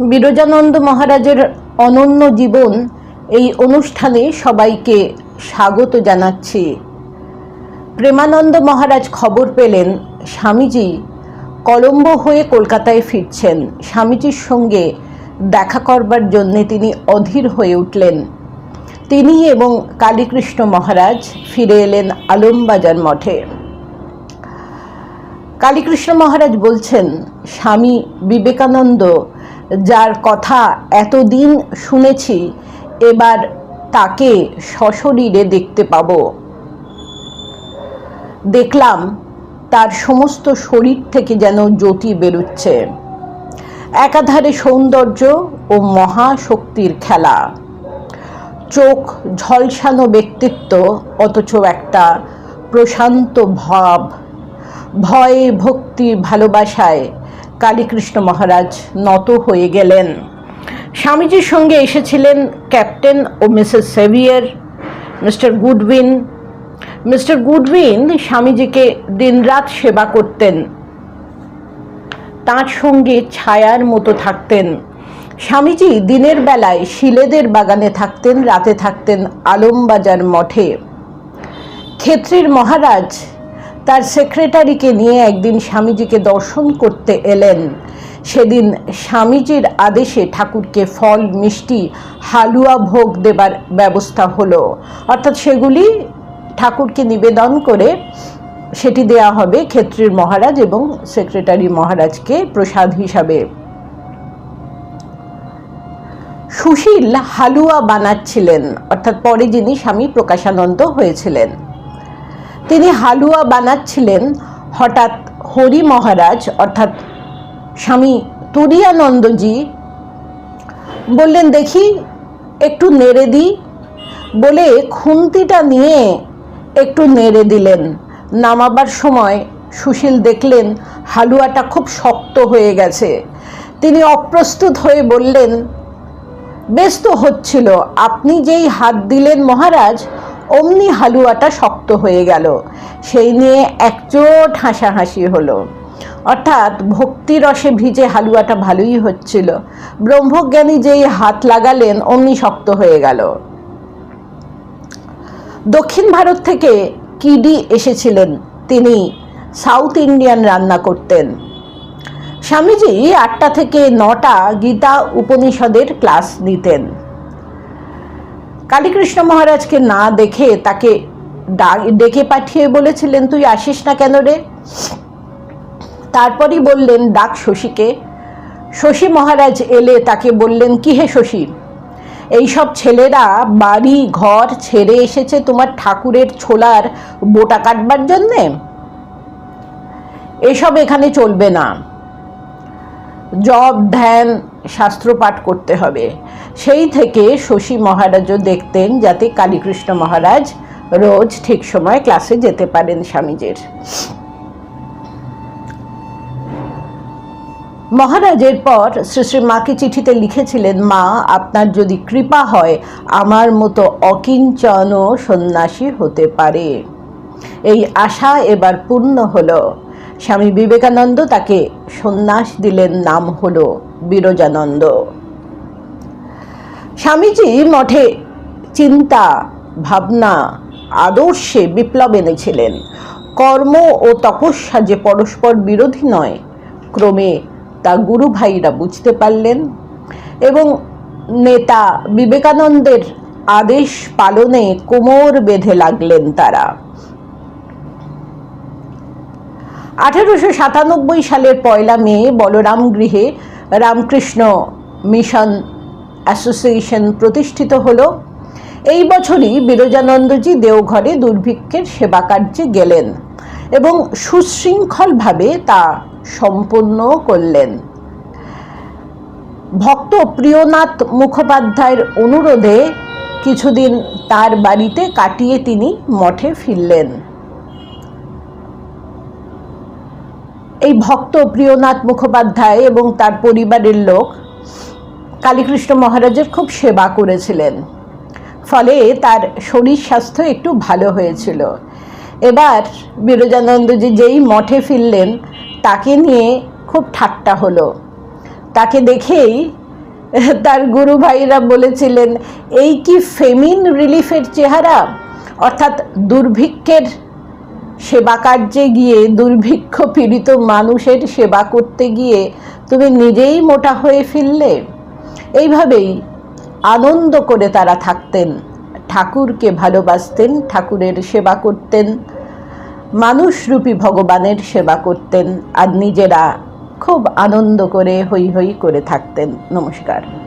বিরজানন্দ মহারাজের অনন্য জীবন এই অনুষ্ঠানে সবাইকে স্বাগত জানাচ্ছি। প্রেমানন্দ মহারাজ খবর পেলেন, স্বামীজি কলম্বো হয়ে কলকাতায় ফিরছেন। স্বামীজির সঙ্গে দেখা করবার জন্যে তিনি অধীর হয়ে উঠলেন। তিনি এবং কালীকৃষ্ণ মহারাজ ফিরে এলেন আলমবাজার মঠে। কালীকৃষ্ণ মহারাজ বলছেন, স্বামী বিবেকানন্দ যার কথা এতদিন শুনেছি, এবার তাকে সশরীরে দেখতে পাব। দেখলাম তার সমস্ত শরীর থেকে যেন জ্যোতি বেরুচ্ছে। একাধারে সৌন্দর্য ও মহাশক্তির খেলা। চোখ ঝলসানো ব্যক্তিত্ব, অথচ একটা প্রশান্ত ভাব। ভয়ে ভক্তি ভালোবাসায় কালীকৃষ্ণ মহারাজ নত হয়ে গেলেন। স্বামীজির সঙ্গে এসেছিলেন ক্যাপ্টেন ও Mrs Sevier, Mr Goodwin. Mr Goodwin স্বামীজিকে দিনরাত সেবা করতেন। তাঁর সঙ্গে ছায়ার মতো থাকতেন। স্বামীজি দিনের বেলায় শিলেদের বাগানে থাকতেন, রাতে থাকতেন আলমবাজার মঠে। ক্ষেত্রীর মহারাজ তার সেক্রেটারিকে নিয়ে একদিন স্বামীজিকে দর্শন করতে এলেন। সেদিন স্বামীজির আদেশে ঠাকুরকে ফল, মিষ্টি, হালুয়া ভোগ দেবার ব্যবস্থা হলো। অর্থাৎ সেগুলি ঠাকুরকে নিবেদন করে সেটি দেয়া হবে ক্ষেত্রীর মহারাজ এবং সেক্রেটারি মহারাজকে প্রসাদ হিসাবে। সুশীল হালুয়া বানাচ্ছিলেন, অর্থাৎ পরে যিনি স্বামী প্রকাশানন্দ হয়েছিলেন। তিনি হালুয়া বানাচ্ছিলেন হঠাৎ হরি মহারাজ, অর্থাৎ স্বামী তুরিয়ানন্দজি। বললেন, দেখি, একটু নেড়ে দিই। বলে খুন্তিটা নিয়ে একটু নেড়ে দিলেন। নামাবার সময় সুশীল দেখলেন, হালুয়াটা খুব শক্ত হয়ে গেছে। তিনি অপ্রস্তুত হয়ে বললেন, বেশ তো হচ্ছিল, আপনি যেই হাত দিলেন মহারাজ অমনি হালুয়াটা শক্ত হয়ে গেল। সেই নিয়ে একচোট হাসাহাসি হলো। অর্থাৎ ভক্তিরসে ভিজে হালুয়াটা ভালোই হচ্ছিল। ব্রহ্মজ্ঞানী যেই হাত লাগালেন, অমনি শক্ত হয়ে গেল। দক্ষিণ ভারত থেকে কিডি এসেছিলেন। তিনি সাউথ ইন্ডিয়ান রান্না করতেন। স্বামীজি আটটা থেকে নটা গীতা উপনিষদের ক্লাস নিতেন। কালীকৃষ্ণ মহারাজকে না দেখে তাকে ডেকে পাঠিয়ে বলেছিলেন, তুই আসিস না কেন রে? তারপরই বললেন, ডাক শশীকে। শশী মহারাজ এলে তাকে বললেন, কি হে শশী? এইসব ছেলেরা বাড়ি, ঘর ছেড়ে এসেছে তোমার ঠাকুরের ছোলার বোটা কাটবার জন্যে? এসব এখানে চলবে না। জব ধ্যান শাস্ত্র পাঠ করতে হবে। সেই থেকে শশী মহারাজও দেখতেন যাতে কালীকৃষ্ণ মহারাজ রোজ ঠিক সময় ক্লাসে যেতে পারেন স্বামীজির। মহারাজের পর শ্রী শ্রী মাকে চিঠিতে লিখেছিলেন, মা, আপনার যদি কৃপা হয়, আমার মতো অকিঞ্চন সন্ন্যাসী হতে পারে। এই আশা এবার পূর্ণ হলো। স্বামী বিবেকানন্দ তাকে সন্ন্যাস দিলেন, নাম হলো বিরজানন্দ। স্বামীজি মঠে চিন্তা, ভাবনা, আদর্শে বিপ্লব এনেছিলেন। কর্ম ও তপস্যা যে পরস্পর বিরোধী নয়, ক্রমে তা গুরু ভাইরা বুঝতে পারলেন এবং নেতা বিবেকানন্দের আদেশ পালনে কোমর বেঁধে লাগলেন তারা। আঠেরোশো সাতানব্বই সালের পয়লা মে বলরাম গৃহে রামকৃষ্ণ মিশন অ্যাসোসিয়েশন প্রতিষ্ঠিত হলো। এই বছরই বিরজানন্দজি দেওঘরে দুর্ভিক্ষের সেবা কার্যে গেলেন এবং সুশৃঙ্খলভাবে তা সম্পন্ন করলেন। ভক্ত প্রিয়নাথ মুখোপাধ্যায়ের অনুরোধে কিছুদিন তার বাড়িতে কাটিয়ে তিনি মঠে ফিরলেন। এই ভক্ত প্রিয়নাথ মুখোপাধ্যায় এবং তার পরিবারের লোক কালীকৃষ্ণ মহারাজের খুব সেবা করেছিলেন। ফলে তার শরীর স্বাস্থ্য একটু ভালো হয়েছিল। এবার বিরজানন্দজি যেই মঠে ফিরলেন, তাকে নিয়ে খুব ঠাট্টা হলো। তাকে দেখেই তার গুরু ভাইরা বলেছিলেন, এই কি ফেমিন রিলিফের চেহারা? অর্থাৎ দুর্ভিক্ষের সেবা কার্যে গিয়ে দুর্ভিক্ষ পীড়িত মানুষের সেবা করতে গিয়ে তুমি নিজেই মোটা হয়ে ফিরলে। এইভাবেই আনন্দ করে তারা থাকতেন, ঠাকুরকে ভালোবাসতেন, ঠাকুরের সেবা করতেন, মানুষরূপী ভগবানের সেবা করতেন, আর নিজেরা খুব আনন্দ করে হই হই করে থাকতেন। নমস্কার।